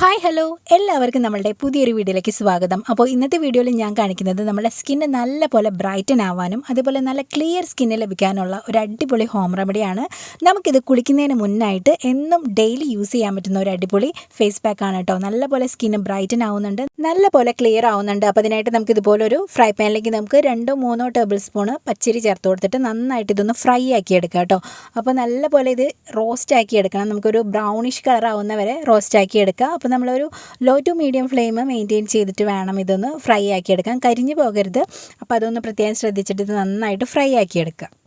Hi hello എല്ലാവർക്കും നമ്മളുടെ പുതിയൊരു വീഡിയോയിലേക്ക് സ്വാഗതം. അപ്പോൾ ഇന്നത്തെ വീഡിയോയിൽ ഞാൻ കാണിക്കുന്നത് നമ്മുടെ സ്കിന്ന് നല്ല പോലെ ബ്രൈറ്റൻ ആവാനും അതുപോലെ നല്ല ക്ലിയർ സ്കിന്ന് ലഭിക്കാനുള്ള ഒരു അടിപൊളി ഹോം റെമഡിയാണ് നമുക്കിത് കുളിക്കുന്നതിന് മുന്നായിട്ട് എന്നും ഡെയിലി യൂസ് ചെയ്യാൻ പറ്റുന്ന ഒരു അടിപൊളി ഫേസ് പാക്ക് ആണ് കേട്ടോ. നല്ല പോലെ സ്കിന്ന് ബ്രൈറ്റൻ ആവുന്നുണ്ട് നല്ല പോലെ ക്ലിയർ ആവുന്നുണ്ട്. അപ്പോൾ അതിനായിട്ട് നമുക്ക് ഇതുപോലെ ഒരു ഫ്രൈ പാനിലേക്ക് നമുക്ക് രണ്ടോ മൂന്നോ ടേബിൾ സ്പൂണ് പച്ചരി ചേർത്ത് കൊടുത്തിട്ട് നന്നായിട്ട് ഇതൊന്ന് ഫ്രൈ ആക്കി എടുക്കുക കേട്ടോ. അപ്പോൾ നല്ല പോലെ ഇത് റോസ്റ്റ് ആക്കി എടുക്കണം. നമുക്കൊരു ബ്രൗണിഷ് കളർ ആവുന്ന വരെ റോസ്റ്റ് ആക്കി എടുക്കുക അപ്പോൾ നമ്മളൊരു low to medium flame maintain ചെയ്തിട്ട് വേണം ഇതൊന്ന് ഫ്രൈ ആക്കി എടുക്കാൻ കരിഞ്ഞു പോകരുത്. അപ്പോൾ അതൊന്ന് പ്രത്യേകം ശ്രദ്ധിച്ചിട്ട് ഇത് നന്നായിട്ട് ഫ്രൈ ആക്കി എടുക്കുക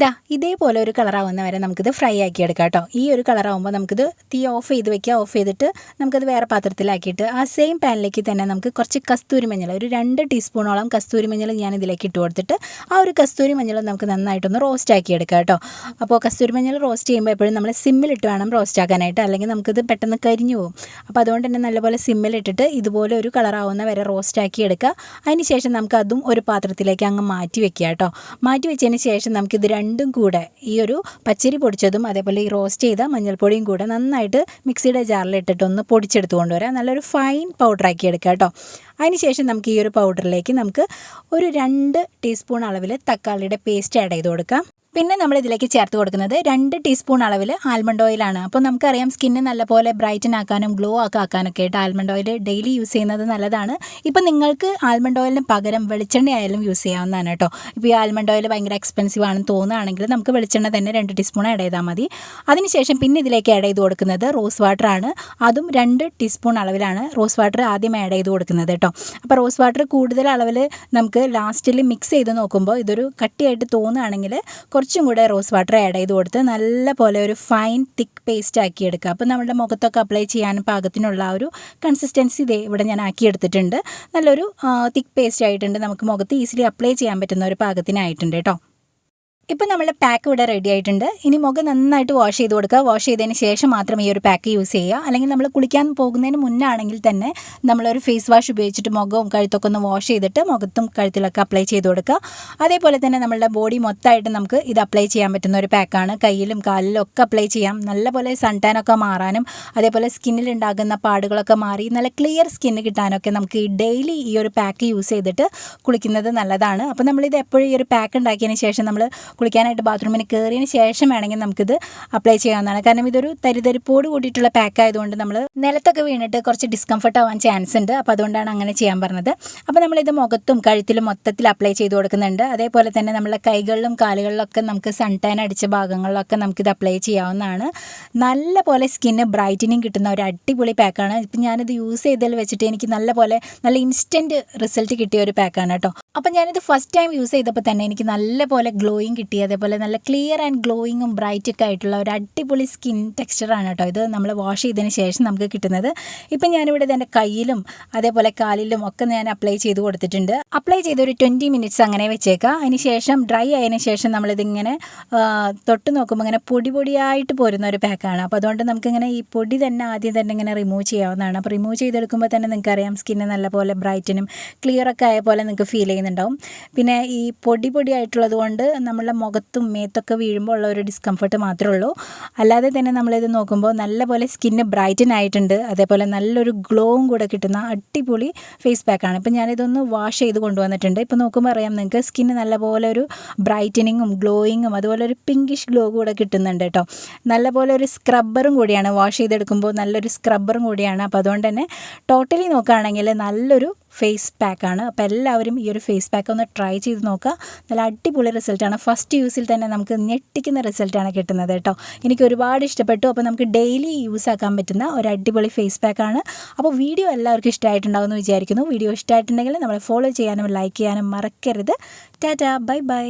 ദാ ഇതേപോലെ ഒരു കളറാവുന്ന വരെ നമുക്കിത് ഫ്രൈ ആക്കി എടുക്കാം കേട്ടോ. ഈ ഒരു കളറാവുമ്പോൾ നമുക്കിത് തീ ഓഫ് ചെയ്ത് വെക്കുക. ഓഫ് ചെയ്തിട്ട് നമുക്കത് വേറെ പാത്രത്തിലാക്കിയിട്ട് ആ സെയിം പാനിലേക്ക് തന്നെ നമുക്ക് കുറച്ച് കസ്തൂരി മഞ്ഞൾ ഒരു രണ്ട് ടീസ്പൂണോളം കസ്തൂരി മഞ്ഞൾ ഞാൻ ഇതിലേക്ക് ഇട്ട് കൊടുത്തിട്ട് ആ ഒരു കസ്തൂരി മഞ്ഞൾ നമുക്ക് നന്നായിട്ടൊന്ന് റോസ്റ്റ് ആക്കി എടുക്കാം കേട്ടോ. അപ്പോൾ കസ്തൂരി മഞ്ഞൾ റോസ്റ്റ് ചെയ്യുമ്പോൾ എപ്പോഴും നമ്മൾ സിമ്മിലിട്ട് വേണം റോസ്റ്റ് ആക്കാനായിട്ട്. അല്ലെങ്കിൽ നമുക്കിത് പെട്ടെന്ന് കരിഞ്ഞു പോകും. അപ്പോൾ അതുകൊണ്ട് തന്നെ നല്ലപോലെ സിമ്മിലിട്ടിട്ട് ഇതുപോലെ ഒരു കളറാവുന്ന വരെ റോസ്റ്റ് ആക്കി എടുക്കുക. അതിന് ശേഷം നമുക്ക് അതും ഒരു പാത്രത്തിലേക്ക് അങ്ങ് മാറ്റി വെക്കുക കേട്ടോ. മാറ്റി വെച്ചതിന് ശേഷം നമുക്കിത് രണ്ടും കൂടെ ഈ ഒരു പച്ചരി പൊടിച്ചതും അതേപോലെ ഈ റോസ്റ്റ് ചെയ്ത മഞ്ഞൾപ്പൊടിയും കൂടെ നന്നായിട്ട് മിക്സിയുടെ ജാറിലിട്ടിട്ട് ഒന്ന് പൊടിച്ചെടുത്ത് കൊണ്ടുവരാം. നല്ലൊരു ഫൈൻ പൗഡറാക്കി എടുക്കുക കേട്ടോ. അതിനുശേഷം നമുക്ക് ഈ ഒരു പൗഡറിലേക്ക് നമുക്ക് ഒരു രണ്ട് ടീസ്പൂൺ അളവിൽ തക്കാളിയുടെ പേസ്റ്റ് ആഡ് ചെയ്ത് കൊടുക്കാം. പിന്നെ നമ്മൾ ഇതിലേക്ക് ചേർത്ത് കൊടുക്കുന്നത് രണ്ട് ടീസ്പൂൺ അളവിൽ ആൽമണ്ട് ഓയിലാണ് അപ്പോൾ നമുക്കറിയാം സ്കിന്ന് നല്ലപോലെ ബ്രൈറ്റൻ ആക്കാനും ഗ്ലോ ഒക്കെ ആക്കാനൊക്കെ ആയിട്ട് ആൽമണ്ട് ഓയിൽ ഡെയിലി യൂസ് ചെയ്യുന്നത് നല്ലതാണ്. ഇപ്പം നിങ്ങൾക്ക് ആൽമണ്ട് ഓയിലിന് പകരം വെളിച്ചെണ്ണ ആയാലും യൂസ് ചെയ്യാവുന്നതാണ് കേട്ടോ. ഇപ്പോൾ ഈ ആൽമണ്ട് ഓയിൽ ഭയങ്കര എക്സ്പെൻസീവ് ആണെന്ന് തോന്നുകയാണെങ്കിൽ നമുക്ക് വെളിച്ചെണ്ണ തന്നെ രണ്ട് ടീസ്പൂൺ ആഡ് ചെയ്താൽ മതി. അതിനുശേഷം പിന്നെ ഇതിലേക്ക് ആഡ് ചെയ്ത് കൊടുക്കുന്നത് റോസ് വാട്ടർ ആണ്. അതും രണ്ട് ടീസ്പൂൺ അളവിലാണ് റോസ് വാട്ടർ ആദ്യം ആഡ് ചെയ്ത് കൊടുക്കുന്നത് കേട്ടോ. അപ്പോൾ റോസ് വാട്ടർ കൂടുതൽ അളവിൽ നമുക്ക് ലാസ്റ്റിൽ മിക്സ് ചെയ്ത് നോക്കുമ്പോൾ ഇതൊരു കട്ടിയായിട്ട് തോന്നുകയാണെങ്കിൽ കുറച്ചും കൂടെ റോസ് വാട്ടർ ആഡ് ചെയ്ത് കൊടുത്ത് നല്ല പോലെ ഒരു ഫൈൻ തിക്ക് പേസ്റ്റ് ആക്കി എടുക്കുക. അപ്പോൾ നമ്മുടെ മുഖത്തൊക്കെ അപ്ലൈ ചെയ്യാൻ പാകത്തിനുള്ള ആ ഒരു കൺസിസ്റ്റൻസി ഇതേ ഇവിടെ ഞാൻ ആക്കിയെടുത്തിട്ടുണ്ട് നല്ലൊരു തിക്ക് പേസ്റ്റ് ആയിട്ടുണ്ട്. നമുക്ക് മുഖത്ത് ഈസിലി അപ്ലൈ ചെയ്യാൻ പറ്റുന്ന ഒരു പാകത്തിനായിട്ടുണ്ട് കേട്ടോ. ഇപ്പം നമ്മുടെ പാക്ക് ഇവിടെ റെഡി ആയിട്ടുണ്ട്. ഇനി മുഖം നന്നായിട്ട് വാഷ് ചെയ്ത് കൊടുക്കുക. വാഷ് ചെയ്തതിന് ശേഷം മാത്രം ഈ ഒരു പാക്ക് യൂസ് ചെയ്യുക. അല്ലെങ്കിൽ നമ്മൾ കുളിക്കാൻ പോകുന്നതിന് മുന്നാണെങ്കിൽ തന്നെ നമ്മളൊരു ഫേസ് വാഷ് ഉപയോഗിച്ചിട്ട് മുഖവും കഴുത്തൊക്കെ ഒന്ന് വാഷ് ചെയ്തിട്ട് മുഖത്തും കഴുത്തിലൊക്കെ അപ്ലൈ ചെയ്ത് കൊടുക്കുക. അതേപോലെ തന്നെ നമ്മളുടെ ബോഡി മൊത്തമായിട്ട് നമുക്ക് ഇത് അപ്ലൈ ചെയ്യാൻ പറ്റുന്ന ഒരു പാക്കാണ് കയ്യിലും കാലിലും ഒക്കെ അപ്ലൈ ചെയ്യാം. നല്ലപോലെ സൺ ടാനൊക്കെ മാറാനും അതേപോലെ സ്കിന്നിൽ ഉണ്ടാകുന്ന പാടുകളൊക്കെ മാറി നല്ല ക്ലിയർ സ്കിന്ന് കിട്ടാനൊക്കെ നമുക്ക് ഈ ഡെയിലി ഈ ഒരു പാക്ക് യൂസ് ചെയ്തിട്ട് കുളിക്കുന്നത് നല്ലതാണ്. അപ്പോൾ നമ്മളിത് എപ്പോഴും ഈ ഒരു പാക്ക് ഉണ്ടാക്കിയതിന് ശേഷം നമ്മൾ കുളിക്കാനായിട്ട് ബാത്റൂമിന് കയറിയതിന് ശേഷം വേണമെങ്കിൽ നമുക്കിത് അപ്ലൈ ചെയ്യാവുന്നതാണ്. കാരണം ഇതൊരു തരിതരിപ്പോട് കൂടിയിട്ടുള്ള പാക്ക് ആയതുകൊണ്ട് നമ്മൾ നിലത്തൊക്കെ വീണിട്ട് കുറച്ച് ഡിസ്കംഫർട്ട് ആവാൻ ചാൻസ് ഉണ്ട്. അപ്പോൾ അതുകൊണ്ടാണ് അങ്ങനെ ചെയ്യാൻ പറഞ്ഞത്. അപ്പോൾ നമ്മളിത് മുഖത്തും കഴുത്തിലും മൊത്തത്തിൽ അപ്ലൈ ചെയ്ത് കൊടുക്കുന്നുണ്ട്. അതേപോലെ തന്നെ നമ്മളെ കൈകളിലും കാലുകളിലൊക്കെ നമുക്ക് സൺ ടൈൻ അടിച്ച ഭാഗങ്ങളിലൊക്കെ നമുക്കിത് അപ്ലൈ ചെയ്യാവുന്നതാണ്. നല്ല പോലെ സ്കിന്ന് ബ്രൈറ്റനിങ് കിട്ടുന്ന ഒരു അടിപൊളി പാക്കാണ് ഇപ്പം ഞാനിത് യൂസ് ചെയ്തതിൽ വെച്ചിട്ട് എനിക്ക് നല്ല പോലെ നല്ല ഇൻസ്റ്റന്റ് റിസൾട്ട് കിട്ടിയ ഒരു പാക്കാണ് കേട്ടോ. അപ്പം ഞാനിത് ഫസ്റ്റ് ടൈം യൂസ് ചെയ്തപ്പോൾ തന്നെ എനിക്ക് നല്ല പോലെ ഗ്ലോയിങ് കിട്ടി. അതേപോലെ നല്ല ക്ലിയർ ആൻഡ് ഗ്ലോയിങ്ങും ബ്രൈറ്റ് ഒക്കെ ആയിട്ടുള്ള ഒരു അടിപൊളി സ്കിൻ ടെക്സ്ചറാണ് കേട്ടോ ഇത് നമ്മൾ വാഷ് ചെയ്തതിന് ശേഷം നമുക്ക് കിട്ടുന്നത്. ഇപ്പം ഞാനിവിടെ എന്റെ കയ്യിലും അതേപോലെ കാലിലും ഒക്കെ ഞാൻ അപ്ലൈ ചെയ്ത് കൊടുത്തിട്ടുണ്ട്. അപ്ലൈ ചെയ്ത് ഒരു ട്വന്റി മിനിറ്റ്സ് അങ്ങനെ വെച്ചേക്കാം. അതിന് ശേഷം ഡ്രൈ ആയതിനു ശേഷം നമ്മളിതിങ്ങനെ തൊട്ട് നോക്കുമ്പോൾ ഇങ്ങനെ പൊടി പൊടിയായിട്ട് പോരുന്ന ഒരു പാക്കാണ് അപ്പോൾ അതുകൊണ്ട് നമുക്കിങ്ങനെ ഈ പൊടി തന്നെ ആദ്യം തന്നെ ഇങ്ങനെ റിമൂവ് ചെയ്യാവുന്നതാണ്. അപ്പോൾ റിമൂവ് ചെയ്തെടുക്കുമ്പോൾ തന്നെ നിങ്ങൾക്കറിയാം സ്കിന്ന് നല്ലപോലെ ബ്രൈറ്റനും ക്ലിയറൊക്കെ ആയ പോലെ നിങ്ങൾക്ക് ഫീൽ ചെയ്യുന്നുണ്ടാവും. പിന്നെ ഈ പൊടി പൊടിയായിട്ടുള്ളത് കൊണ്ട് നമ്മളുടെ മുഖത്തും മേത്തൊക്കെ വീഴുമ്പോൾ ഉള്ള ഒരു ഡിസ്കംഫർട്ട് മാത്രമേ ഉള്ളൂ. അല്ലാതെ തന്നെ നമ്മളിത് നോക്കുമ്പോൾ നല്ലപോലെ സ്കിന്ന് ബ്രൈറ്റൻ ആയിട്ടുണ്ട്. അതേപോലെ നല്ലൊരു ഗ്ലോവും കൂടെ കിട്ടുന്ന അടിപൊളി ഫേസ് പാക്കാണ് ഇപ്പം ഞാനിതൊന്ന് വാഷ് ചെയ്ത് കൊണ്ടുവന്നിട്ടുണ്ട്. ഇപ്പോൾ നോക്കുമ്പോൾ അറിയാം നിങ്ങൾക്ക് സ്കിന്ന് നല്ലപോലെ ഒരു ബ്രൈറ്റനിങ്ങും ഗ്ലോയിങ്ങും അതുപോലെ ഒരു പിങ്കിഷ് ഗ്ലോ കൂടെ കിട്ടുന്നുണ്ട് കേട്ടോ. നല്ലപോലെ ഒരു സ്ക്രബ്ബറും കൂടിയാണ് വാഷ് ചെയ്തെടുക്കുമ്പോൾ നല്ലൊരു സ്ക്രബ്ബറും കൂടിയാണ്. അപ്പോൾ അതുകൊണ്ട് തന്നെ ടോട്ടലി നോക്കുകയാണെങ്കിൽ നല്ലൊരു ഫേസ് പാക്കാണ് അപ്പോൾ എല്ലാവരും ഈ ഒരു ഫേസ് പാക്ക് ഒന്ന് ട്രൈ ചെയ്ത് നോക്കുക. നല്ല അടിപൊളി റിസൾട്ടാണ് ഫസ്റ്റ് യൂസിൽ തന്നെ നമുക്ക് ഞെട്ടിക്കുന്ന റിസൾട്ടാണ് കിട്ടുന്നത് കേട്ടോ. എനിക്ക് ഒരുപാട് ഇഷ്ടപ്പെട്ടു. അപ്പോൾ നമുക്ക് ഡെയിലി യൂസ് ആക്കാൻ പറ്റുന്ന ഒരു അടിപൊളി ഫേസ് പാക്കാണ് അപ്പോൾ വീഡിയോ എല്ലാവർക്കും ഇഷ്ടമായിട്ടുണ്ടാകുമെന്ന് വിചാരിക്കുന്നു. വീഡിയോ ഇഷ്ടമായിട്ടുണ്ടെങ്കിൽ നമ്മളെ ഫോളോ ചെയ്യാനും ലൈക്ക് ചെയ്യാനും മറക്കരുത്. Tata bye bye